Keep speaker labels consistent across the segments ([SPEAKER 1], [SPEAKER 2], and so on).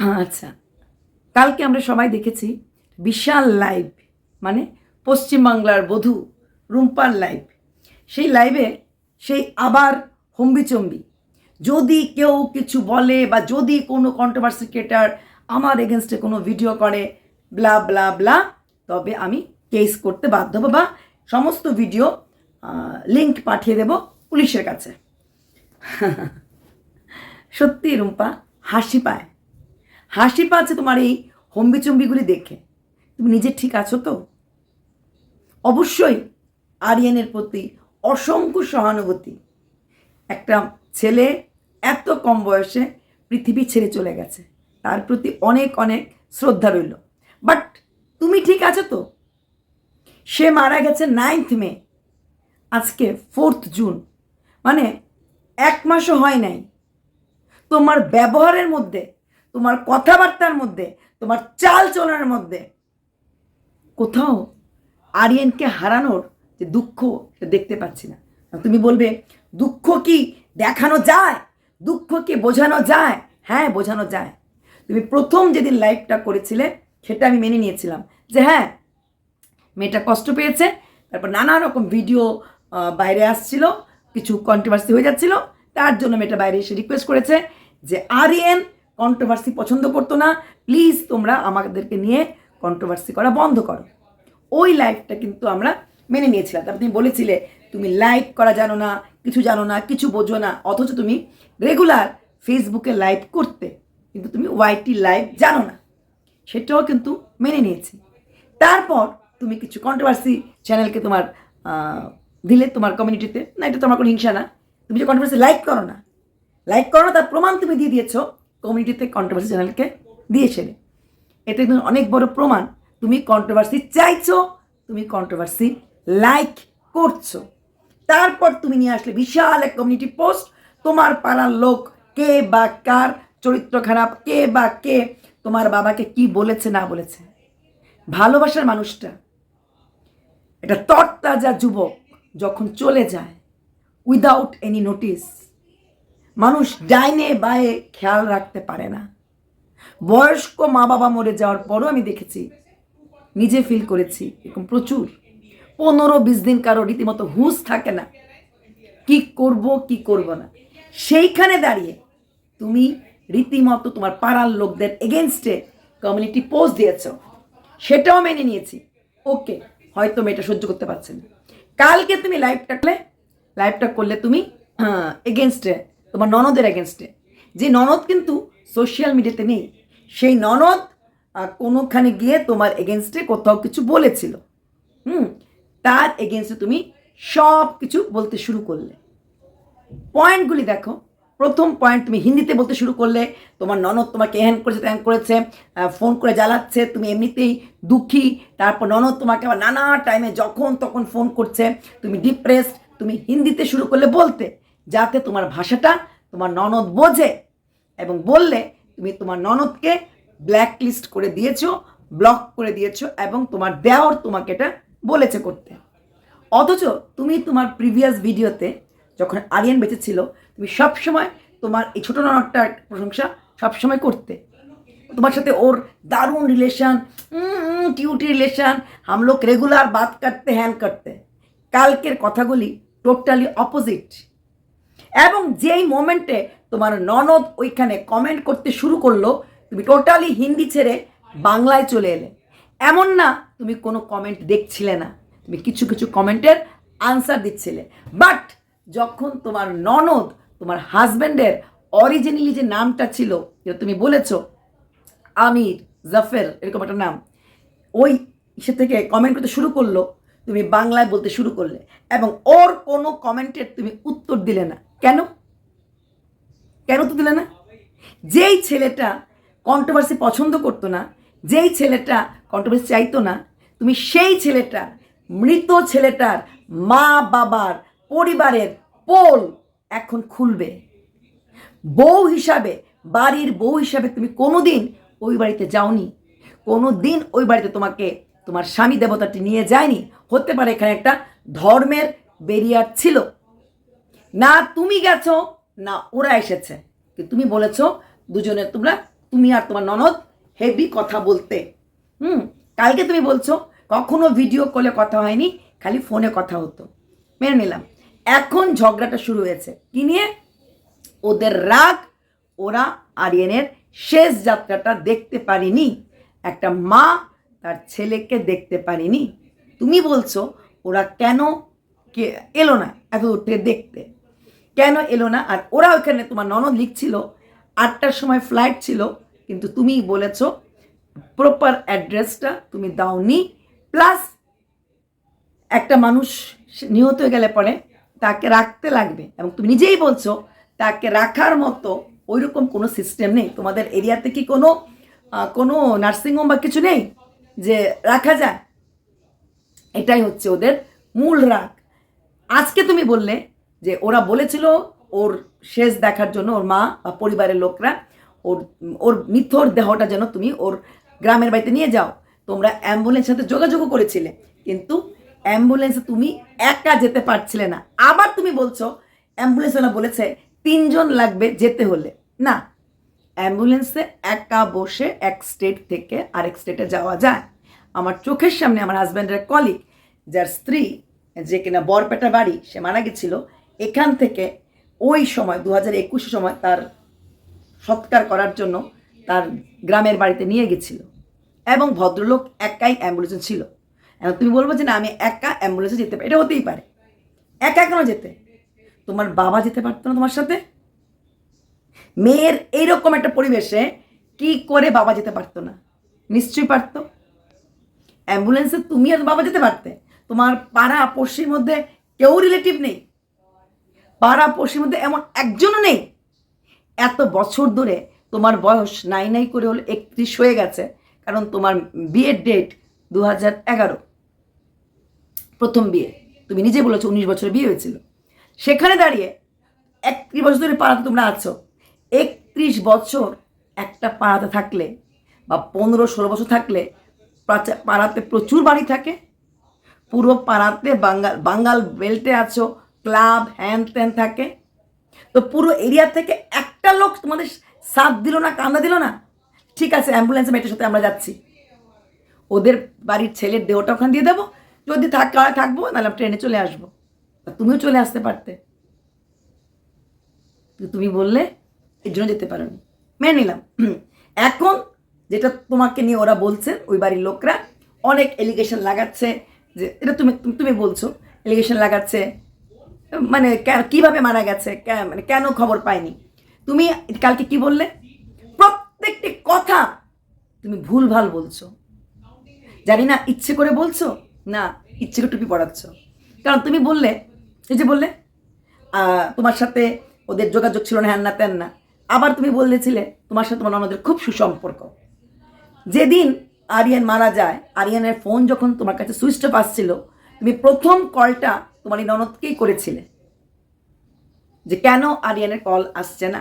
[SPEAKER 1] আচ্ছা। কালকে আমরা সবাই দেখেছি বিশাল লাইভ মানে পশ্চিমবাংলার বধূ রুম্পার লাইভ সেই লাইভে সেই আবার হম্বিচম্বি যদি কেউ কিছু বলে বা যদি কোনো কন্ট্রোভার্সি ক্রিয়েটার আমার এগেনস্টে কোনো ভিডিও করে ব্লা ব্লা ব্লা তবে আমি কেস করতে বাধ্য হব বা সমস্ত ভিডিও লিঙ্ক পাঠিয়ে দেব পুলিশের কাছে। সত্যি রুম্পা, হাসি পায়। হাসি পাচ্ছে তোমার এই হম্বিচম্বিগুলি দেখে। তুমি নিজে ঠিক আছো তো? অবশ্যই আরিয়ানের প্রতি অসংখ্য সহানুভূতি। একটা ছেলে এত কম বয়সে পৃথিবী ছেড়ে চলে গেছে। তার প্রতি অনেক অনেক শ্রদ্ধা রইল। বাট তুমি ঠিক আছো তো? সে মারা গেছে নাইন্থ মে, আজকে ফোর্থ জুন। মানে এক মাসও হয় নাই। তোমার ব্যবহারের মধ্যে তোমার কথাবার্তার মধ্যে, তোমার চাল চলার মধ্যে। কোথাও আরিয়ানকে হারানোর যে দুঃখ দেখতে পাচ্ছি না। তুমি বলবে, দুঃখ কি দেখানো যায়? দুঃখ কি বোঝানো যায়? হ্যাঁ বোঝানো যায়। তুমি প্রথম যেদিন লাইভটা করেছিলে, সেটা আমি মেনে নিয়েছিলাম যে হ্যাঁ মেয়েটা কষ্ট পেয়েছে, তারপর নানা রকম ভিডিও বাইরে আসছিল, কিছু কন্ট্রোভার্সি হয়ে যাচ্ছিল, তার জন্য মেয়েটা বাইরে এসে রিকোয়েস্ট করেছে যে, আরিয়েন কন্ট্রোভার্সি পছন্দ করতো না প্লিজ তোমরা আমাদেরকে নিয়ে কন্ট্রোভার্সি করা বন্ধ করো। ওই লাইভটা কিন্তু আমরা মেনে নিয়েছিলাম। তারপর তুমি বলেছিলে, তুমি লাইভ করা জানো না, কিছু জানো না, কিছু বোঝো না, অথচ তুমি রেগুলার ফেসবুকে লাইভ করতে, কিন্তু তুমি ওয়াইটি লাইভ জানো না। সেটাও কিন্তু মেনে নিয়েছি। তারপর তুমি কিছু কন্ট্রোভার্সি চ্যানেলকে তোমার দিলে তোমার কমিউনিটিতে না, এটা তোমার কোনো হিংসা না। তুমি যে কন্ট্রোভার্সি লাইক করো না লাইক করো তার প্রমাণ তুমি দিয়ে দিয়েছ। কমিউনিটিতে কন্ট্রোভার্সি চ্যানেলকে দিয়েছিলে। এটা কিন্তু অনেক বড় প্রমাণ, তুমি কন্ট্রোভার্সি চাইছো, তুমি কন্ট্রোভার্সি লাইক করছ। তারপর তুমি নিয়ে আসলে বিশাল এক কমিউনিটি পোস্ট তোমার পাড়ার লোক কে বা কার চরিত্র খারাপ, কে বা কে, তোমার বাবাকে কি বলেছে, না বলেছে। ভালোবাসার মানুষটা এটা তরতাজা যুবক যখন চলে যায় উইদাউট এনি নোটিস মানুষ ডাইনে বায়ে খেয়াল রাখতে পারে না। বয়স্ক মা বাবা মরে যাওয়ার পরও আমি দেখেছি, নিজে ফিল করেছি, এরকম প্রচুর। পনেরো, বিশ দিন কারও রীতিমতো হুঁশ থাকে না, কি করব কি করব না। সেইখানে দাঁড়িয়ে তুমি রীতিমতো তোমার পাড়ার লোকদের এগেনস্টে কমিউনিটি পোস্ট দিয়েছ। সেটাও মেনে নিয়েছি। ওকে, হয়তো মেয়েটা সহ্য করতে পারছে না। কালকে তুমি লাইভটা করলে লাইভটা করলে তুমি এগেনস্টে তোমার ননদের এগেনস্টে যে ননদ কিন্তু সোশ্যাল মিডিয়াতে নেই। সেই ননদ কোনোখানে গিয়ে তোমার এগেনস্টে কোথাও কিছু বলেছিল। হুম? তার এগেনস্টে তুমি সব কিছু বলতে শুরু করলে। পয়েন্টগুলি দেখো। প্রথম পয়েন্ট তুমি হিন্দিতে বলতে শুরু করলে, তোমার ননদ তোমাকে হ্যান করেছে ত্যান করেছে ফোন করে জ্বালাচ্ছে, তুমি এমনিতেই দুঃখী। তারপর ননদ তোমাকে আবার নানা টাইমে যখন তখন ফোন করছে। তুমি ডিপ্রেসড তুমি হিন্দিতে শুরু করলে বলতে। যাতে তোমার ভাষাটা তোমার ননদ বোঝে এবং বললে তুমি তোমার ননদকে ব্ল্যাক লিস্ট করে দিয়েছ ব্লক করে দিয়েছ এবং তোমার দেওয়ার তোমাকে এটা বলেছে করতে। অথচ তুমি তোমার প্রিভিয়াস ভিডিওতে যখন আরিয়ান বেঁচে ছিল, তুমি সবসময় তোমার এই ছোটো ননদটার প্রশংসা সবসময় করতে। তোমার সাথে ওর দারুণ রিলেশন কিউটি রিলেশন হাম লোক রেগুলার বাত কাটতে হ্যান কাটতে। কালকের কথাগুলি টোটালি অপোজিট এবং যেই মোমেন্টে তোমার ননদ ওইখানে কমেন্ট করতে শুরু করল, তুমি টোটালি হিন্দি ছেড়ে বাংলায় চলে এলে। এমন না তুমি কোনো কমেন্ট দেখছিলে না, তুমি কিছু কিছু কমেন্টের আনসার দিচ্ছিলে। বাট যখন তোমার ননদ, তোমার হাজব্যান্ডের অরিজিনালি যে নামটা ছিল, যেটা তুমি বলেছ, আমির, জাফের, এরকম একটা নাম, ওই সে থেকে কমেন্ট করতে শুরু করল, তুমি বাংলায় বলতে শুরু করলে। এবং ওর কোনো কমেন্টের তুমি উত্তর দিলে না। কেন? কেন তো দিলে না? যেই ছেলেটা কন্ট্রোভার্সি পছন্দ করতো না, যেই ছেলেটা কন্ট্রোভার্সি চাইতো না, তুমি সেই ছেলেটা, মৃত ছেলেটার মা বাবার পরিবারের পোল এখন খুলবে। বউ হিসাবে, বাড়ির বউ হিসাবে তুমি কোনো দিন ওই বাড়িতে যাওনি। কোনো দিন ওই বাড়িতে তোমাকে তোমার স্বামী দেবতাটি নিয়ে যায়নি। হতে পারে এখানে একটা ধর্মের বেরিয়ার ছিল। না তুমি গেছো, না ওরা এসেছে। তুমি বলেছ দুজনের তোমরা, তুমি আর তোমার ননদ, হেভি কথা বলতে। হুম, কালকে তুমি বলছো, কখনো ভিডিও কলে কথা হয়নি, খালি ফোনে কথা হতো। মেনে নিলাম। এখন ঝগড়াটা শুরু হয়েছে। কি নিয়ে? ওদের রাগ, ওরা আরিয়ানের শেষ যাত্রাটা দেখতে পারিনি। একটা মা তার ছেলেকে দেখতে পারিনি। তুমি বলছো, ওরা কেন কে এলো না এত উঠে দেখতে? কেন এলো না? আর ওরা ওখানে তোমার ননদ লিখছিল, আটটার সময় ফ্লাইট ছিল, কিন্তু তুমি বলেছ প্রপার অ্যাড্রেসটা তুমি দাওনি। প্লাস একটা মানুষ নিহত হয়ে গেলে পরে তাকে রাখতে লাগবে। এবং তুমি নিজেই বলছো, তাকে রাখার মতো ওইরকম কোনো সিস্টেম নেই। তোমাদের এরিয়াতে কি কোনো কোনো নার্সিংহোম বা কিছু নেই যে রাখা যায়? এটাই হচ্ছে ওদের মূল রাগ। আজকে তুমি বললে যে ওরা বলেছিল ওর শেষ দেখার জন্য ওর মা বা পরিবারের লোকরা, ওর ওর মিথ্যর দেহটা যেন তুমি ওর গ্রামের বাড়িতে নিয়ে যাও। তোমরা অ্যাম্বুলেন্সের সাথে যোগাযোগও করেছিলে, কিন্তু অ্যাম্বুলেন্সে তুমি একা যেতে পারছিলে না। আবার তুমি বলছো অ্যাম্বুলেন্স ওরা বলেছে তিনজন লাগবে যেতে হলে। না অ্যাম্বুলেন্সে একা বসে এক স্টেট থেকে আরেক স্টেটে যাওয়া যায়। আমার চোখের সামনে আমার হাজব্যান্ডের কলিগ যার স্ত্রী, যে কিনা বরপেটা বাড়ি, সে মারা গেছিল এখান থেকে ওই সময় দু হাজার একুশের সময় তার সৎকার করার জন্য তার গ্রামের বাড়িতে নিয়ে গেছিল এবং ভদ্রলোক একাই অ্যাম্বুলেন্সে ছিল। এখন তুমি বলব যে না, আমি একা অ্যাম্বুলেন্সে যেতে পারি, এটা হতেই পারে। একা কেন যেতে? তোমার বাবা যেতে পারতো না তোমার সাথে? মেয়ের এইরকম একটা পরিবেশে কি করে বাবা যেতে পারতো না? নিশ্চয়ই পারতো। অ্যাম্বুলেন্সে তুমি আর বাবা যেতে পারতে? তোমার পাড়া, পড়শির মধ্যে কেউ রিলেটিভ নেই। পাড়া পড়শির মধ্যে এমন একজনও নেই। এত বছর ধরে তোমার বয়স নাই নাই করে হলো একত্রিশ হয়ে গেছে, কারণ তোমার বিয়ের ডেট দু হাজার এগারো। প্রথম বিয়ে। তুমি নিজে বলেছ উনিশ বছরে বিয়ে হয়েছিল। সেখানে দাঁড়িয়ে একত্রিশ বছর ধরে পাড়াতে তোমরা আছো। একত্রিশ বছর একটা পাড়াতে থাকলে বা পনেরো ষোলো বছর থাকলে পাড়াতে প্রচুর বাড়ি থাকে। পুরো পাড়াতে বাঙ্গাল বাঙ্গাল বেল্টে আছো ক্লাব, হ্যান ত্যান থাকে। তো পুরো এরিয়া থেকে একটা লোক তোমাদের সাথ দিল না কান্দা দিল না? ঠিক আছে অ্যাম্বুলেন্সে মেয়েটার সাথে আমরা যাচ্ছি। ওদের বাড়ির ছেলের দেহটা ওখানে দিয়ে দেবো। যদি থাক থাকব, নাহলে ট্রেনে চলে আসব। তুমিও চলে আসতে পারতে। তুমি বললে এর জন্য যেতে পারোনি। মেনে নিলাম। এখন যেটা তোমাকে নিয়ে ওরা বলছে ওই বাড়ির লোকরা অনেক এলিগেশন লাগাচ্ছে যে, এটা তুমি- তুমি বলছো এলিগেশন লাগাচ্ছে মানে কীভাবে মারা গেছে মানে কেন খবর পাইনি তুমি কালকে কি বললে? প্রত্যেকটি কথা তুমি ভুলভাল বলছো। জানি না ইচ্ছে করে বলছো, না ইচ্ছে করে টুপি পড়াচ্ছ কারণ তুমি বললে, এই যে বললে তোমার সাথে ওদের যোগাযোগ ছিল না, হ্যান না তেন না। আবার তুমি বলেছিলে, তোমার সাথে তোমার ননদের খুব সুসম্পর্ক। যেদিন আরিয়ান মারা যায়, আরিয়ানের ফোন যখন তোমার কাছে সুইচ অফ তুমি প্রথম কলটা তোমার এই ননদকেই করেছিলে। যে কেন আরিয়ানের কল আসছে না?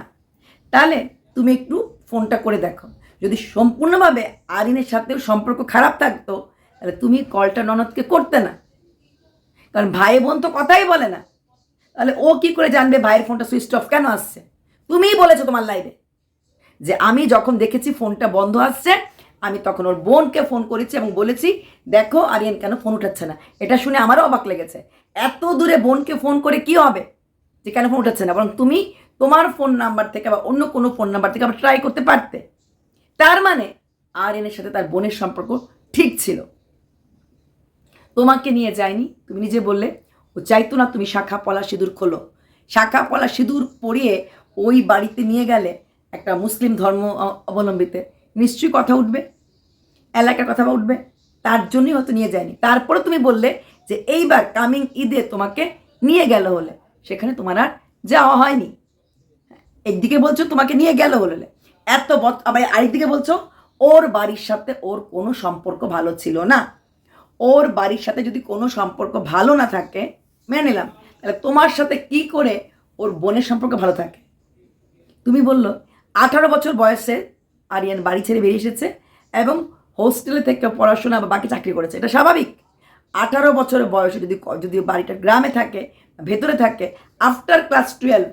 [SPEAKER 1] তাহলে তুমি একটু ফোনটা করে দেখো। যদি সম্পূর্ণভাবে আরিনের সাথেও সম্পর্ক খারাপ থাকতো, তাহলে তুমি কলটা ননদকে করতে না। কারণ ভাই বোন তো কথাই বলে না। তাহলে ও কি করে জানবে ভাইয়ের ফোনটা সুইচ অফ কেন আসছে? তুমিই বলেছ তোমার লাইভে যে আমি যখন দেখেছি ফোনটা বন্ধ আসছে, আমি তখন ওর বোনকে ফোন করেছি এবং বলেছি, দেখো, আরিয়ান কেন ফোন উঠাচ্ছে না? এটা শুনে আমারও অবাক লেগেছে। এত দূরে বোনকে ফোন করে কি হবে? যে কেন ফোন উঠাচ্ছে না? বরং তুমি তোমার ফোন নাম্বার থেকে বা অন্য কোনো ফোন নাম্বার থেকে আবার ট্রাই করতে পারতে। তার মানে আরিয়ানের সাথে তার বোনের সম্পর্ক ঠিক ছিল। তোমাকে নিয়ে যায়নি, তুমি নিজে বললে, ও চাইতো না, তুমি শাখা পলা সিঁদুর খোলো। শাখা পলা সিঁদুর পরিয়ে ওই বাড়িতে নিয়ে গেলে একটা মুসলিম ধর্ম অবলম্বিতে নিশ্চয়ই কথা উঠবে, এলাকার কথা উঠবে। তার জন্যই হয়তো নিয়ে যায়নি। তারপরে তুমি বললে যে এইবার কামিং ঈদে তোমাকে নিয়ে গেল হলে সেখানে তোমার আর যাওয়া হয়নি। একদিকে বলছো তোমাকে নিয়ে গেল বলে। এত আবার আরেকদিকে বলছো, ওর বাড়ির সাথে ওর কোনো সম্পর্ক ভালো ছিল না। ওর বাড়ির সাথে যদি কোনো সম্পর্ক ভালো না থাকে, মেনে নিলাম। তাহলে তোমার সাথে কি করে ওর বোনের সম্পর্ক ভালো থাকে? তুমি বলল, আঠারো বছর বয়সে আরিয়ান বাড়ি ছেড়ে বেরিয়ে এসেছে এবং হোস্টেলে থেকে পড়াশোনা বা বাকি চাকরি করেছে। এটা স্বাভাবিক? আঠারো বছর বয়সে যদি যদি বাড়িটা গ্রামে থাকে, ভেতরে থাকে আফটার ক্লাস টুয়েলভ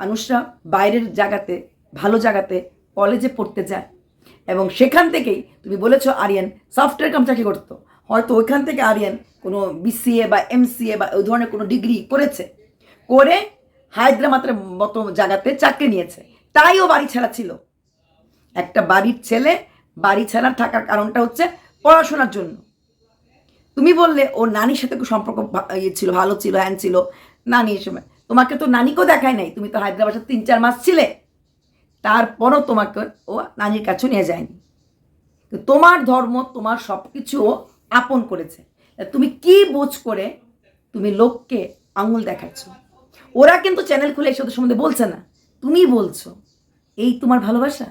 [SPEAKER 1] মানুষরা বাইরের জায়গাতে, ভালো জায়গাতে কলেজে পড়তে যায়। এবং সেখান থেকেই তুমি বলেছ আরিয়ান সফটওয়্যার কাম চাকরি করতো। হয়তো ওইখান থেকে আরিয়ান কোনো বিসিএ বা এমসিএ বা ওই ধরনের কোনো ডিগ্রি করেছে। করে হায়দ্রাবাদের মতো জায়গাতে চাকরি নিয়েছে। তাই ও বাড়ি ছাড়া ছিল। একটা বাড়ির ছেলে বাড়ি ছাড়া থাকার কারণটা হচ্ছে পড়াশোনার জন্য। তুমি বললে ও নানির সাথে সম্পর্ক ইয়ে ছিল, ভালো ছিল, হ্যান ছিল। নানি এর সময় তোমাকে তো নানিকেও দেখায় নাই। তুমি তো হায়দ্রাবাদে তিন, চার মাস ছিলে। তারপরও তোমাকে ও নানির কাছে নিয়ে যায়নি। তোমার ধর্ম, তোমার সব কিছু আপন করেছে। তুমি কি বোঝ করে তুমি লোককে আঙুল দেখাচ্ছ? ওরা কিন্তু চ্যানেল খুলে এসে ওদের সম্বন্ধে বলছে না। তুমি বলছো, এই তোমার ভালোবাসা?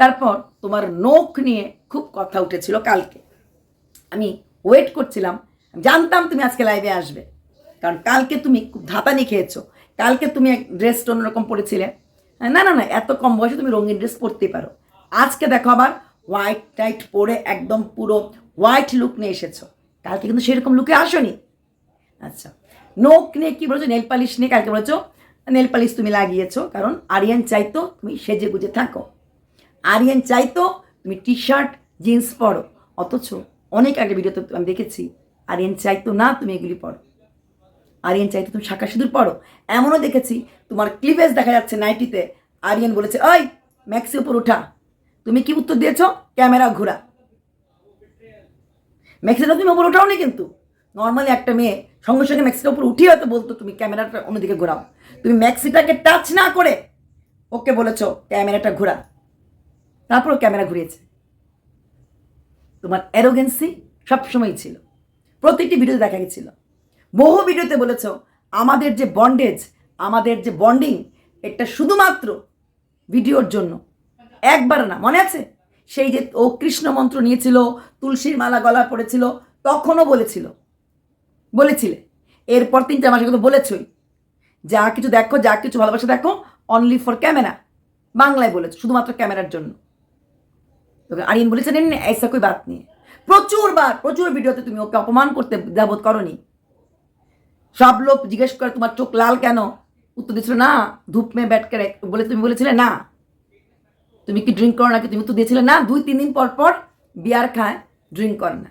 [SPEAKER 1] তারপর তোমার নখ নিয়ে খুব কথা উঠেছিল কালকে। আমি ওয়েট করছিলাম। জানতাম তুমি আজকে লাইভে আসবে। কারণ কালকে তুমি খুব ধাতানি খেয়েছো। কালকে তুমি এক ড্রেসটা অন্যরকম পরেছিলে। না না না, এত কম বয়সে তুমি রঙিন ড্রেস পরতেই পারো। আজকে দেখো আবার হোয়াইট টাইট পরে একদম পুরো হোয়াইট লুক নিয়ে এসেছ। কালকে কিন্তু সেরকম লুকে আসোনি। আচ্ছা নোক নিয়ে কি বলেছ? নেল পালিশ নিয়ে কালকে বলেছ? নেল পালিশ তুমি লাগিয়েছো। কারণ আরিয়ান চাইতো তুমি সেজে গুজে থাকো। আরিয়ান চাইতো তুমি টি শার্ট জিন্স পরো। অথচ অনেক আগে ভিডিওতে আমি দেখেছি, আরিয়ান চাইতো না তুমি এগুলি পড়ো। আরিয়ান চাইতো তুমি শাখা সিঁদুর পড়ো। এমনও দেখেছি, তোমার ক্লিভেজ দেখা যাচ্ছে নাইটিতে। আরিয়ান বলেছে, ওই ম্যাক্সি উপর উঠা। তুমি কি উত্তর দিয়েছ? ক্যামেরা ঘোরা। ম্যাক্সিটা তুমি ওপর ওঠাও নি কিন্তু। নর্মালি একটা মেয়ে সঙ্গে সঙ্গে ম্যাক্সিটার উপর উঠিয়ে হয়তো বলতো, তুমি ক্যামেরাটা অন্যদিকে ঘোরাও। তুমি ম্যাক্সিটাকে টাচ না করে ওকে বলেছ, ক্যামেরাটা ঘোরা। তারপরও ক্যামেরা ঘুরিয়েছে। তোমার অ্যারোগেন্সি সবসময়ই ছিল। প্রত্যেকটি ভিডিওতে দেখা গেছিল। বহু ভিডিওতে বলেছ, আমাদের যে বন্ডেজ আমাদের যে বন্ডিং এটা শুধুমাত্র ভিডিওর জন্য। একবার না, মনে আছে? সেই যে ও কৃষ্ণ মন্ত্র নিয়েছিল, তুলসীর মালা গলা পড়েছিল, তখনও বলেছিল। বলেছিলে। এরপর তিনটা মাসের কথা বলেছই। যা কিছু দেখো, যা কিছু ভালোবাসা দেখো অনলি ফর ক্যামেরা বাংলায় বলেছ, শুধুমাত্র ক্যামেরার জন্য। তবে আরিয়ান বলেছে নেন ऐसा कोई बात नहीं है প্রচুর বার প্রচুর ভিডিওতে তুমি ওকে অপমান করতে যাবত করনি সব লোক জিজ্ঞেস করে তোমার চোখ লাল কেন উত্তর দিচ্ছিল না ধূপ মে ব্যাট করে বলে তুমি বলেছিলে না তুমি কি ড্রিঙ্ক করো নাকি তুমি তো দিয়েছিলে না দুই তিন দিন পর পর বিয়ার খায় ড্রিঙ্ক করে না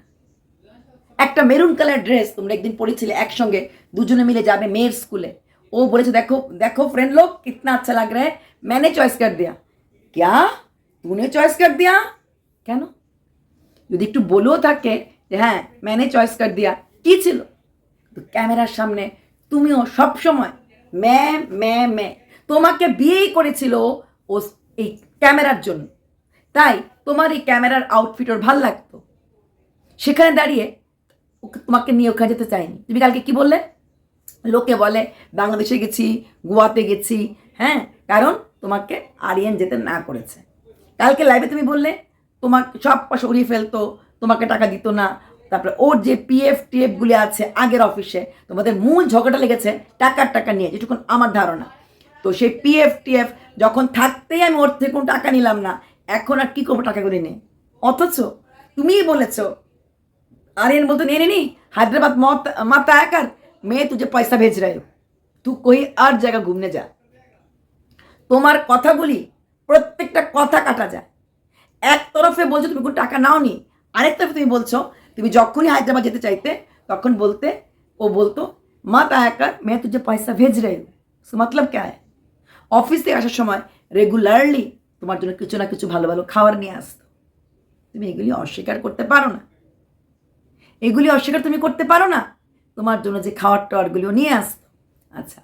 [SPEAKER 1] একটা মেরুন কালার ড্রেস তোমরা একদিন পরেছিলে একসঙ্গে দুজনে মিলে যাবে মেয়ের স্কুলে ও বলেছে দেখো দেখো फ्रेंड लोग कितना अच्छा लग रहा है मैंने चॉइस कर दिया क्या तूने चॉइस कर दिया কেন? যদি একটু বলেও থাকে যে হ্যাঁ ম্যানে চয়েস কর দিয়া। কি ছিল? ক্যামেরার সামনে তুমিও সব সময় ম্যা ম্যা ম্যা তোমাকে বিয়েই করেছিল ও এই ক্যামেরার জন্য। তাই তোমার এই ক্যামেরার আউটফিট ওর ভালো লাগতো। সেখানে দাঁড়িয়ে তোমাকে নিয়ে ওখানে যেতে চাইনি। তুমি কালকে কি বললে? লোকে বলে, বাংলাদেশে গেছি, গোয়াতে গেছি। হ্যাঁ কারণ তোমাকে আরিয়ান যেতে না করেছে। কালকে লাইভে তুমি বললে তোমাকে সব পয়সা উড়িয়ে ফেলতো, তোমাকে টাকা দিত না। তারপরে ওর যে পিএফ টিএফগুলি আছে আগের অফিসে, তোমাদের মূল ঝগড়াটা লেগেছে টাকার টাকা নিয়ে, যেটুকুন আমার ধারণা। তো সেই পিএফ টিএফ যখন থাকতেই আমি ওর থেকে কোনো টাকা নিলাম না, এখন আর কী করব টাকাগুলি নিয়ে? অথচ তুমিই বলেছ আর এন বলতো নিয়ে নি হায়দ্রাবাদ মত, মাতা একার, মেয়ে তুঝে পয়সা ভেজ রাই তু কই আর জায়গা ঘুমনে যা। তোমার কথাগুলি প্রত্যেকটা কথা কাটা যায়। এক তরফে বলছো, তুমি কোনো টাকা নাও নি আরেক তরফে তুমি বলছো, তুমি যখনই হায়দ্রাবাদ যেতে চাইতে, তখন বলতে, ও বলতো মত আয়াকার মেয়ে তুঝে পয়সা ভেজ রে মতলব ক্যা হ্যায় অফিস থেকে আসার সময় রেগুলারলি তোমার জন্য কিছু না কিছু ভালো ভালো খাবার নিয়ে আসতো। তুমি এগুলি অস্বীকার করতে পারো না। এগুলি অস্বীকার তুমি করতে পারো না, তোমার জন্য যে খাওয়ার টাওয়ারগুলিও নিয়ে আসতো। আচ্ছা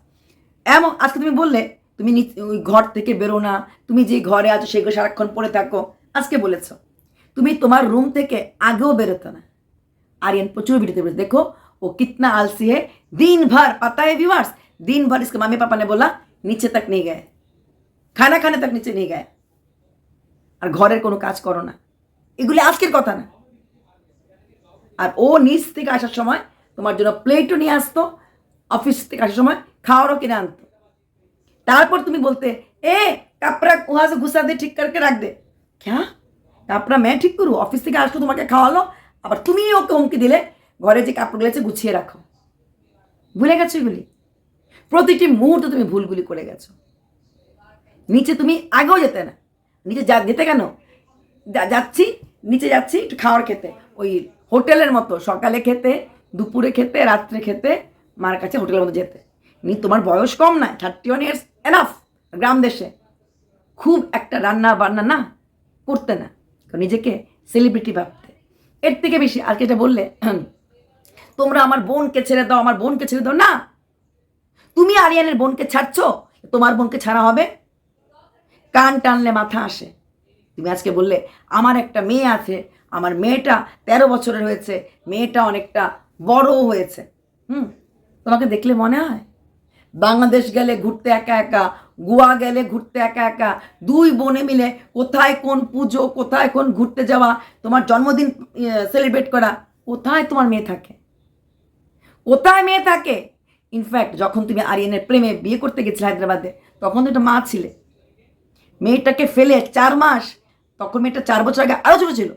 [SPEAKER 1] এমন, আজকে তুমি বললে, তুমি ওই ঘর থেকে বেরো না, তুমি যে ঘরে আছো সেগুলো সারাক্ষণ পড়ে থাকো আজকে বলেছো তুমি তোমার রুম থেকে আগেও বেরোতো না आर्यन प्रचुर वीडियो पे देखो वो कितना आलसी है दिन भर पता है व्यूअर्स दिन भर इसके मम्मी पापा ने बोला नीचे तक नहीं गए খানা খানে তক নিচে নিয়ে গায়ে আর ঘরের কোনো কাজ করো না এগুলি আজকের কথা না আর ও নিচ থেকে আসার সময় তোমার জন্য প্লেটও নিয়ে আসতো অফিস থেকে আসার সময় খাওয়ারও কিনে আনতো তারপর তুমি বলতে এ কাপড়া ওহা সে ঘুষা দিয়ে ঠিক করকে রাখ দে ক্যা কাপড়া मैं ঠিক করু অফিস থেকে আসলো তোমাকে খাওয়ালো, আবার তুমি ওকে হুমকি দিলে, ঘরে যে কাপড়গুলো আছে গুছিয়ে রাখো। ভুলে গেছো এগুলি? প্রতিটি মুহূর্তে তুমি ভুলগুলি করে গেছো। নিচে তুমি আগেও যেতে না। নিচে যা, যেতে কেন? যাচ্ছি, নিচে যাচ্ছি, একটু খাওয়ার খেতে। ওই হোটেলের মতো, সকালে খেতে, দুপুরে খেতে, রাত্রে খেতে, মার কাছে হোটেলের মতো যেতে। নি, তোমার বয়স কম না থার্টি ওয়ান ইয়ার্স এনাফ গ্রাম দেশে। খুব একটা রান্না বান্না না করতে না। নিজেকে সেলিব্রিটি ভাবতে। এর থেকে বেশি আজকে এটা বললে? তোমরা আমার বোনকে ছেড়ে দাও, আমার বোনকে ছেড়ে দাও। না! তুমি আরিয়ানের বোনকে ছাড়ছো, তোমার বোনকে ছাড়া হবে। কান টানলে মাথা আসে। তুমি আজকে বললে, আমার একটা মেয়ে আছে, আমার মেয়েটা তেরো বছরের হয়েছে, মেয়েটা অনেকটা বড় হয়েছে। হুম, তোমাকে দেখলে মনে হয়? বাংলাদেশ গেলে ঘুরতে একা একা গোয়া গেলে ঘুরতে একা একা, দুই বোনে মিলে কোথায় কোন পুজো, কোথায় কোন ঘুরতে যাওয়া, তোমার জন্মদিন সেলিব্রেট করা, কোথায় তোমার মেয়ে থাকে? কোথায় মেয়ে থাকে? ইনফ্যাক্ট যখন তুমি আরিয়ানের প্রেমে বিয়ে করতে গেছিলে হায়দ্রাবাদে, তখন তো একটা মা ছিলে। মেয়েটাকে ফেলে চার মাস, তখন মেয়েটা চার বছর আগে আরও ছোটো ছিল।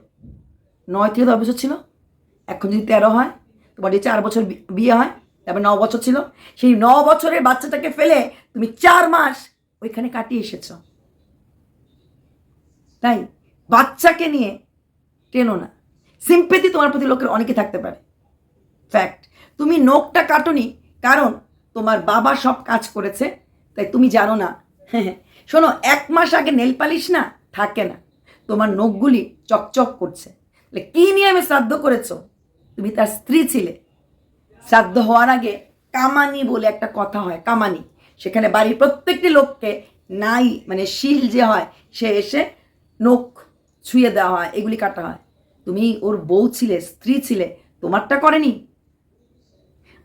[SPEAKER 1] নয় থেকে দশ বছর ছিল। এখন যদি তেরো হয়, তোমার যে চার বছর বিয়ে হয়, তারপর ন বছর ছিল। সেই ন বছরের বাচ্চাটাকে ফেলে তুমি চার মাস ওইখানে কাটিয়ে এসেছ। তাই বাচ্চাকে নিয়ে টেনো না। সিম্পেথি তোমার প্রতি লোকের অনেকে থাকতে পারে। ফ্যাক্ট তুমি নখটা কাটনি কারণ তোমার বাবা সব কাজ করেছে, তাই তুমি জানো না। শোনো, এক মাস আগে নেল পালিশ না, থাকে না। তোমার নখগুলি চকচক করছে। তাহলে কী নিয়ে আমি শ্রাদ্ধ করেছ? তুমি তার স্ত্রী ছিলে। শ্রাদ্ধ হওয়ার আগে কামানি বলে একটা কথা হয়, কামানি। সেখানে বাড়ির প্রত্যেকটি লোককে নাই মানে শিল যে হয়, সে এসে নখ ছুঁয়ে দেওয়া হয়, এগুলি কাটা হয়। তুমি ওর বউ ছিলে, স্ত্রী ছিলে, তোমারটা করেনি?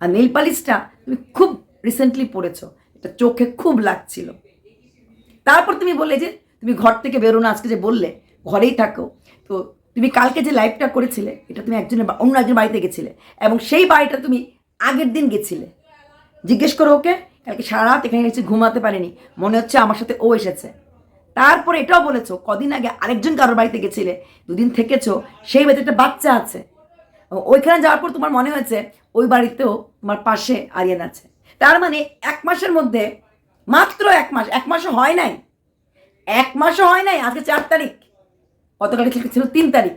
[SPEAKER 1] আর নেল পালিশটা তুমি খুব রিসেন্টলি পড়েছো, এটা চোখে খুব লাগছিল। তারপর তুমি বললে যে, তুমি ঘর থেকে বেরো না আজকে যে বললে, ঘরেই থাকো। তো তুমি কালকে যে লাইফটা করেছিলে, এটা তুমি একজনের অন্য একজন বাড়িতে গেছিলে, এবং সেই বাড়িটা তুমি আগের দিন গেছিলে। জিজ্ঞেস করো ওকে কালকে সারা রাত এখানে এসে ঘুমাতে পারেনি। মনে হচ্ছে আমার সাথে ও এসেছে। তারপরে এটাও বলেছ, কদিন আগে আরেকজন কারোর বাড়িতে গেছিলে, দুদিন থেকেছো, সেই বাড়িতে একটা বাচ্চা আছে। ওইখানে যাওয়ার পর তোমার মনে হয়েছে ওই বাড়িতেও তোমার পাশে আরিয়ান আছে। তার মানে এক মাসের মধ্যে, মাত্র এক মাস, এক মাসও হয় নাই। এক মাসও হয় নাই, আজকে চার তারিখ। গতকালকে ছিল তিন তারিখ।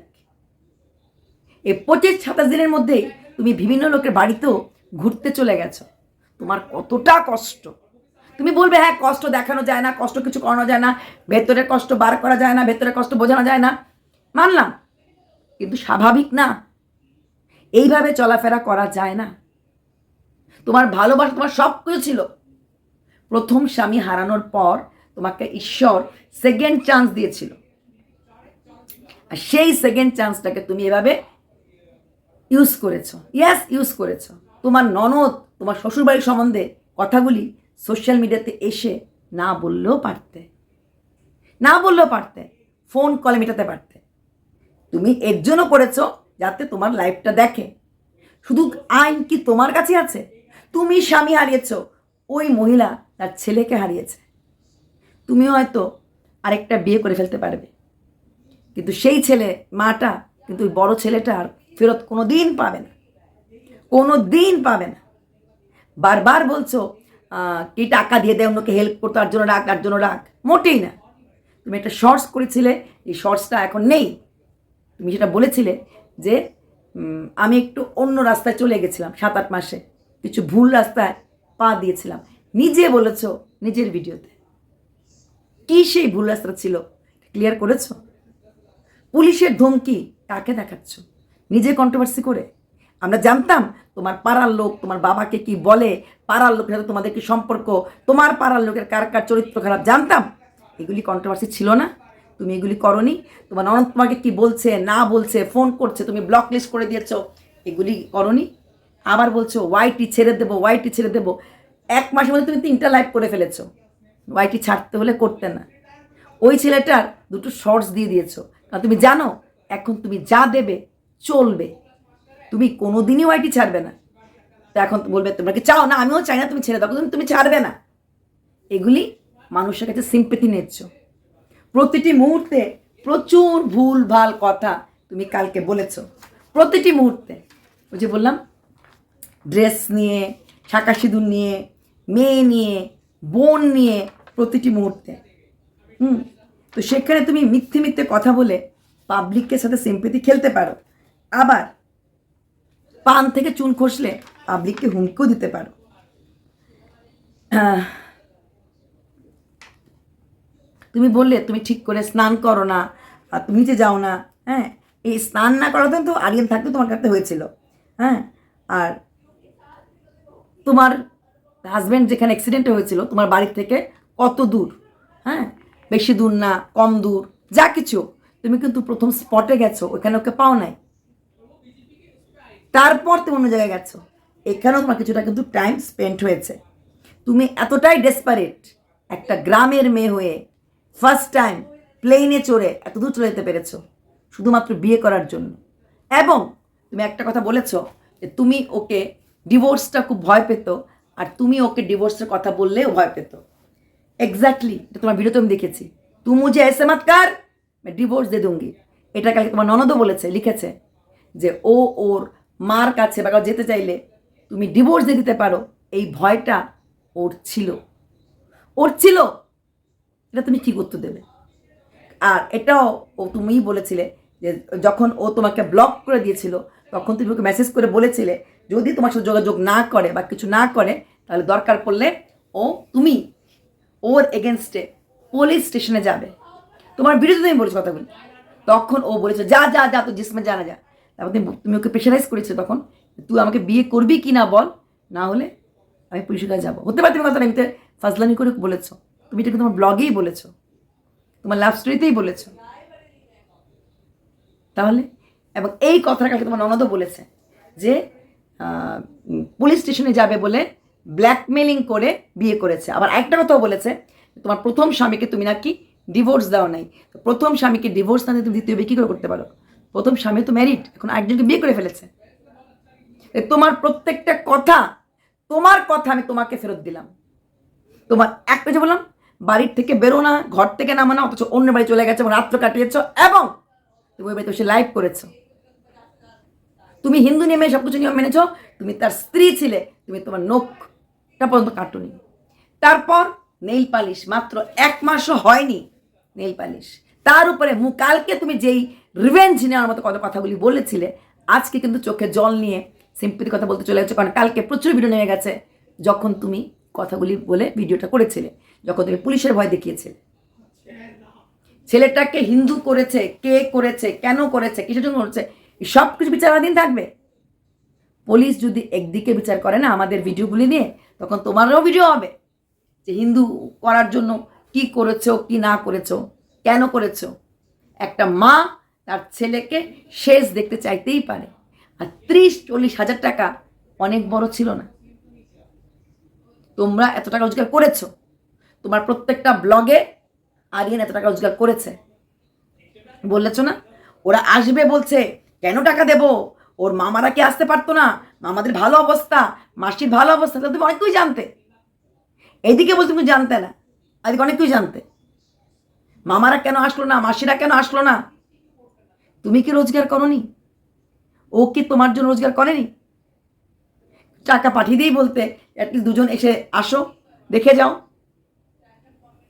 [SPEAKER 1] এই পঁচিশ সাতাশ দিনের মধ্যেই তুমি বিভিন্ন লোকের বাড়িতেও ঘুরতে চলে গেছো। তোমার কতটা কষ্ট? তুমি বলবে হ্যাঁ কষ্ট দেখানো যায় না, কষ্ট কিছু করানো যায় না, ভেতরের কষ্ট বার করা যায় না, ভেতরের কষ্ট বোঝানো যায় না। মানলাম, কিন্তু স্বাভাবিক না। এইভাবে চলাফেরা করা যায় না। তোমার ভালোবাসা, তোমার সব কিছু ছিল। প্রথম স্বামী হারানোর পর তোমাকে ঈশ্বর সেকেন্ড চান্স দিয়েছিল। আর সেই সেকেন্ড চান্সটাকে তুমি এভাবে ইউজ করেছ। ইয়াস ইউজ করেছ। তোমার ননদ, তোমার শ্বশুরবাড়ির সম্বন্ধে কথাগুলি সোশ্যাল মিডিয়াতে এসে না বললেও পারতে। না বললেও পারতে ফোন কলে মেটাতে পারতে। তুমি এর জন্য করেছ যাতে তোমার লাইফটা দেখে। শুধু আইন কি তোমার কাছে আছে? তুমি স্বামী হারিয়েছো, ওই মহিলা তার ছেলেকে হারিয়েছে। তুমি হয়তো আরেকটা বিয়ে করে ফেলতে পারবে। কিন্তু সেই ছেলে, মাটা, কিন্তু ওই বড় ছেলেটা আর ফেরত কোনো দিন পাবে না। কোনো দিন পাবে না। বারবার বলছো কি টাকা দিয়ে দেয়, অন্যকে হেল্প করতো তার জন্য রাখ তার জন্য রাখ মোটেই না। তুমি একটা শর্টস করেছিলে, এই শর্টসটা এখন নেই। তুমি সেটা বলেছিলে যে আমি একটু অন্য রাস্তায় চলে গেছিলাম সাত আট মাসে। কিছু ভুল রাস্তায় পা দিয়েছিলাম। নিজে বলেছ, নিজের ভিডিওতে। কি সেই ভুল রাস্তা ছিল? ক্লিয়ার করেছ? পুলিশের ধমকি কাকে দেখাচ্ছ? নিজে কন্ট্রোভার্সি করে? আমরা জানতাম তোমার পাড়ার লোক তোমার বাবাকে কি বলে? পাড়ার লোকের সাথে তোমাদের কি সম্পর্ক? তোমার পাড়ার লোকের কার কার চরিত্র খারাপ? জানতাম। এগুলি কন্ট্রোভার্সি ছিল না। তুমি এগুলি করনি। তোমার ননদ তোমাকে কি বলছে, না বলছে ফোন করছে, তুমি ব্লক লিস্ট করে দিয়েছ, এগুলি করনি। আবার বলছো ওয়াইটি ছেড়ে দেবো ওয়াইটি ছেড়ে দেবো। এক মাসের মধ্যে তুমি তিনটা লাইভ করে ফেলেছো। ওয়াইটি ছাড়তে হলে করতে না। ওই ছেলেটার দুটো শর্টস দিয়ে দিয়েছ। কারণ তুমি জানো, এখন তুমি যা দেবে, চলবে। তুমি কোনোদিনই ওয়াইটি ছাড়বে না। তো এখন বলবে, তোমরা কি চাও? না, আমিও চাই না, তুমি ছেড়ে দাও। তুমি ছাড়বে না। এগুলি মানুষের কাছে সিম্পেথি নিচ্ছ প্রতিটি মুহূর্তে প্রচুর ভুল ভালো কথা তুমি কালকে বলেছ। প্রতিটি মুহূর্তে। ওই যে বললাম, ড্রেস নিয়ে শাঁকা সিঁদুর নিয়ে, মেয়ে নিয়ে, বোন নিয়ে প্রতিটি মুহূর্তে। হুম? তো সেখানে তুমি মিথ্যে মিথ্যে কথা বলে পাবলিকের সাথে সিম্পেথি খেলতে পারো। আবার পান থেকে চুন খসলে পাবলিককে হুমকিও দিতে পারো। তুমি বললে, তুমি ঠিক করে স্নান করো না আর তুমি নিচে যাও না। হ্যাঁ এই স্নান না করাতে তো আরিয়ান থাকতে তোমার কাছে হয়েছিল। হ্যাঁ আর তোমার হাজব্যান্ড যেখানে অ্যাক্সিডেন্ট হয়েছিল, তোমার বাড়ির থেকে কত দূর? হ্যাঁ বেশি দূর না, কম দূর, যা কিছু। তুমি কিন্তু প্রথম স্পটে গেছো, ওখানে ওকে পাও নাই। তারপর তুমি অন্য জায়গায় গেছো। এখানেও তোমার কিছুটা কিন্তু টাইম স্পেন্ড হয়েছে। তুমি এতটাই ডেসপারেট একটা গ্রামের মেয়ে হয়ে ফার্স্ট টাইম প্লেনে চড়ে এত দূর চলে যেতে পেরেছ, শুধুমাত্র বিয়ে করার জন্য। এবং তুমি একটা কথা বলেছ যে তুমি ওকে ডিভোর্সটা খুব ভয় পেত আর তুমি ওকে ডিভোর্সের কথা বললেও ভয় পেত। এক্স্যাক্টলি এটা তোমার ভিডিওতে আমি দেখেছি। তুমি যে এসে মাতকার ডিভোর্স মানে দে দুঙ্গি এটা কালকে তোমার ননদও বলেছে, লিখেছে যে ও ওর মার কাছে বা যেতে চাইলে তুমি ডিভোর্স দিয়ে দিতে পারো। এই ভয়টা ওর ছিল। ওর ছিল। এটা তুমি ঠিক উত্তর দেবে। আর এটাও ও তুমিই বলেছিলে যে যখন ও তোমাকে ব্লক করে দিয়েছিল, তখন তুমি ওকে মেসেজ করে বলেছিলে, যদি তোমার সাথে যোগাযোগ না করে বা কিছু না করে, তাহলে দরকার পড়লে ও তুমি ওর এগেনস্টে পুলিশ স্টেশনে যাবে। তোমার বিরুদ্ধে তুমি বলেছ কথাগুলো। তখন ও বলেছে, যা যা যা তো জিসমে জানা যা তারপর তুমি ওকে প্রেশারাইজ করেছ তখন, তুই আমাকে বিয়ে করবি কি না বল? না হলে আমি পুলিশের কাছে যাব। হতে পারে তুমি কথা এমনিতে ফাজলানি করে বলেছ। তুমি এটা তোমার ব্লগেই বলেছ। তোমার লাভ স্টোরিতেই বলেছ। তাহলে, এবং এই কথাটা কালকে তোমার ননদও বলেছে যে পুলিশ স্টেশনে যাবে বলে ব্ল্যাকমেলিং করে বিয়ে করেছে। আবার একটা কথাও বলেছে, তোমার প্রথম স্বামীকে তুমি নাকি ডিভোর্স দাও নাই। প্রথম স্বামীকে ডিভোর্স না তুমি দ্বিতীয় বিয়ে কী করে করতে পারো? প্রথম স্বামী তো ম্যারিড এখন আরেকজনকে বিয়ে করে ফেলেছে। তোমার প্রত্যেকটা কথা, তোমার কথা আমি তোমাকে ফেরত দিলাম। তোমার একটা যে বললাম, বাড়ির থেকে বেরো না, ঘর থেকে নামো না, অথচ অন্য বাড়ি চলে গেছে এবং রাত্র কাটিয়েছ, এবং তুমি ওই বাড়িতে লাইভ করেছ। তুমি হিন্দু নিয়মে সব কিছু নিয়ম মেনেছো, তুমি তার স্ত্রী ছিলে, তুমি তোমার নখটা পর্যন্ত কাটুনি। তারপর নেইল পালিশ মাত্র এক মাসও হয়নি নেইল পালিশ তার উপরে মু কালকে তুমি যেই রিভেঞ্জ নেওয়ার মতো কত কথাগুলি বলেছিলে, আজকে কিন্তু চোখে জল নিয়ে সিম্পির কথা বলতে চলে গেছো কারণ কালকে প্রচুর ভিডিও নেমে গেছে যখন তুমি কথাগুলি বলে ভিডিওটা করেছিলে, যখন তুমি পুলিশের ভয় দেখিয়েছিলে। ছেলেটাকে হিন্দু করেছে, কে করেছে, কেন করেছে, কিসের জন্য করেছে সব কিছু বিচারাধীন থাকবে। পুলিশ যদি একদিকে বিচার করে না আমাদের ভিডিওগুলি নিয়ে, তখন তোমারও ভিডিও হবে যে হিন্দু করার জন্য কি করেছ, কি না করেছ। কেন করেছ? একটা মা তার ছেলেকে শেষ দেখতে চাইতেই পারে। আর ত্রিশ, চল্লিশ হাজার টাকা অনেক বড় ছিল না। তোমরা এত টাকা রোজগার করেছ। তোমার প্রত্যেকটা ব্লগে আরিয়ান এত টাকা রোজগার করেছে। বললেছ না? ওরা আসবে বলছে, কেন টাকা দেব? ওর মামারা কি আসতে পারতো না? মামাদের ভালো অবস্থা, মাসির ভালো অবস্থা, তাহলে তুমি অনেক কিছু জানতে। এইদিকে বলতে তুমি জানতে না। আজকে অনেক কিছু জানতে। মামারা কেন আসলো না? মাসিরা কেন আসলো না? তুমি কি রোজগার করনি? ও কি তোমার জন্য রোজগার করেনি? টাকা পাঠিয়ে দিয়েই বলতে অ্যাটলিস্ট দুজন এসে আসো, দেখে যাও।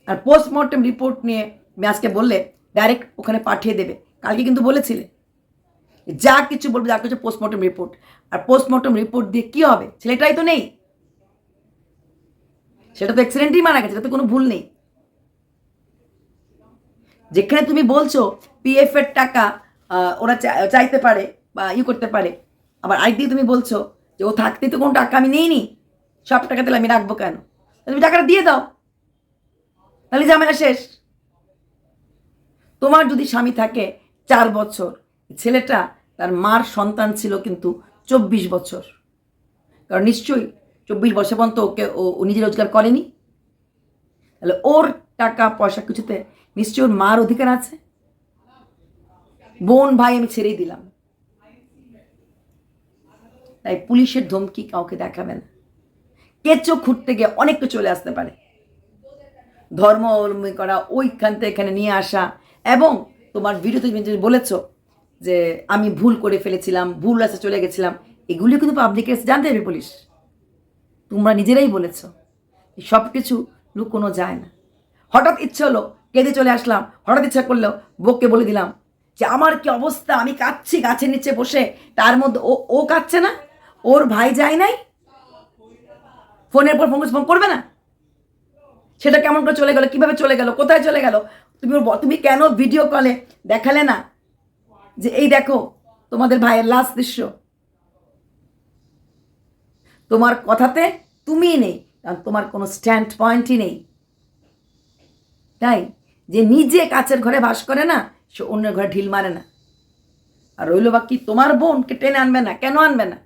[SPEAKER 1] আর পোস্টমর্টম রিপোর্ট নিয়ে আজকে বললে ডাইরেক্ট ওখানে পাঠিয়ে দেবে। কালকে কিন্তু বলেছিলে। যা কিছু বলবে, যা কিছু পোস্টমর্টম রিপোর্ট আর পোস্টমর্টম রিপোর্ট দিয়ে কি হবে? ছেলেটাই তো নেই। সেটা তো অ্যাক্সিডেন্টই মারা গেছে, এটা তো কোনো ভুল নেই। যেখানে তুমি বলছো পিএফ এর টাকা ওরা চাইতে পারে বা ই করতে পারে, আবার আরেকদিকে তুমি বলছো যে ও থাকতেই তো কোনো টাকা আমি নিইনি, সব টাকা তাহলে আমি রাখব কেন? তুমি টাকাটা দিয়ে দাও, তাহলে ঝামেলা শেষ। তোমার যদি স্বামী থাকে চার বছর, ছেলেটা তার মার সন্তান ছিল কিন্তু চব্বিশ বছর। কারণ নিশ্চয়ই চব্বিশ বছর পর্যন্ত ওকে ও নিজে রোজগার করেনি। তাহলে ওর টাকা পয়সা কিছুতে নিশ্চয়ই ওর মার অধিকার আছে? বোন, ভাই আমি ছেড়েই দিলাম। তাই পুলিশের ধমকি কাউকে দেখাবে না। কেঁচো খুঁড়তে গিয়ে অনেক কিছু চলে আসতে পারে। ধর্ম অবলম্বন করা, ওইখান থেকে এখানে নিয়ে আসা এবং তোমার ভিডিওতে তুমি বলেছ যে আমি ভুল করে ফেলেছিলাম, ভুল আছে চলে গেছিলাম এগুলি কিন্তু পাবলিকের কাছে জানতে হবে পুলিশ। তোমরা নিজেরাই বলেছ। সব কিছু লুকোনো যায় না। হঠাৎ ইচ্ছে হলো কেঁদে চলে আসলাম। হঠাৎ ইচ্ছা করল বউকে বলে দিলাম যে, আমার কি অবস্থা? আমি কাঁদছি গাছের নিচে বসে। তার মধ্যে ও ও কাঁদছে না? ওর ভাই যায় নাই? ফোনের পর ফোন ফোন করবে না? সেটা কেমন করে চলে গেল, কীভাবে চলে গেল, কোথায় চলে গেল? তুমি তুমি কেন ভিডিও কলে দেখালে না? যে, এই দেখো, তোমাদের ভাইয়ের লাস্ট দৃশ্য। তোমার কথাতে তুমিই নেই, কারণ তোমার কোনো স্ট্যান্ড পয়েন্টই নেই। তাই? যে নিজে কাছের ঘরে বাস করে না, সে অন্যের ঘরে ঢিল মারে না। আর রইল বাকি তোমার বোনকে টেনে আনবে না? কেন আনবে না?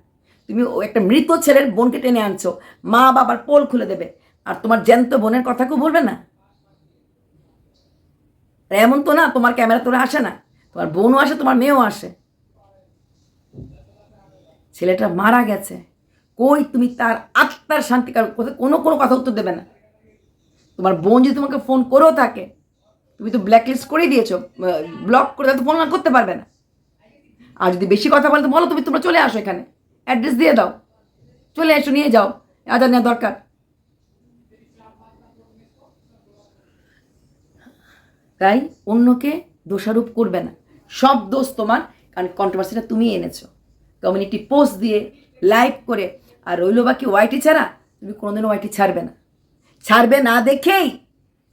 [SPEAKER 1] তুমি একটা মৃত ছেলের বোনকে টেনে আনছো, মা বাবার পোল খুলে দেবে, আর তোমার জ্যান্ত বোনের কথা কেউ বলবে না? এমন তো না, তোমার ক্যামেরা তোরা আসে না, তোমার বোনও আসে, তোমার মেয়েও আসে। ছেলেটা মারা গেছে। কই তুমি তার আত্মার শান্তিকার কোথাও কোনো কোনো কথা উত্তর দেবে না। তোমার বোন যদি তোমাকে ফোন করেও থাকে তুমি তো ব্ল্যাকলিস্ট করে দিয়েছ ব্লক করে তো ফোন করতে পারবে না। আর যদি বেশি কথা বলে তো বলো তুমি, তোমরা চলে আসো এখানে। অ্যাড্রেস দিয়ে দাও। চলে এসো, নিয়ে যাও। আজার নেওয়া দরকার। তাই অন্যকে দোষারোপ করবে না। সব দোষ তোমার, কারণ কন্ট্রোভার্সিটা তুমি এনেছো। কমিউনিটি পোস্ট দিয়ে লাইভ করে, আর রইল বাকি ওয়াইটি ছাড়া, তুমি কোনোদিনও ওয়াইটি ছাড়বে না। ছাড়বে না দেখেই।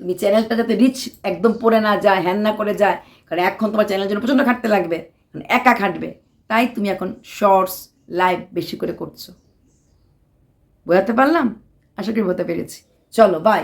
[SPEAKER 1] তুমি চ্যানেলটা যাতে রিচ একদম পড়ে না যায় হ্যান না করে যায়, কারণ এখন তোমার চ্যানেলের জন্য প্রচণ্ড খাটতে লাগবে মানে একা খাটবে তাই তুমি এখন শর্টস লাইভ বেশি করে করছ। বোঝাতে পারলাম? আশা করি বলতে পেরেছি। চলো বাই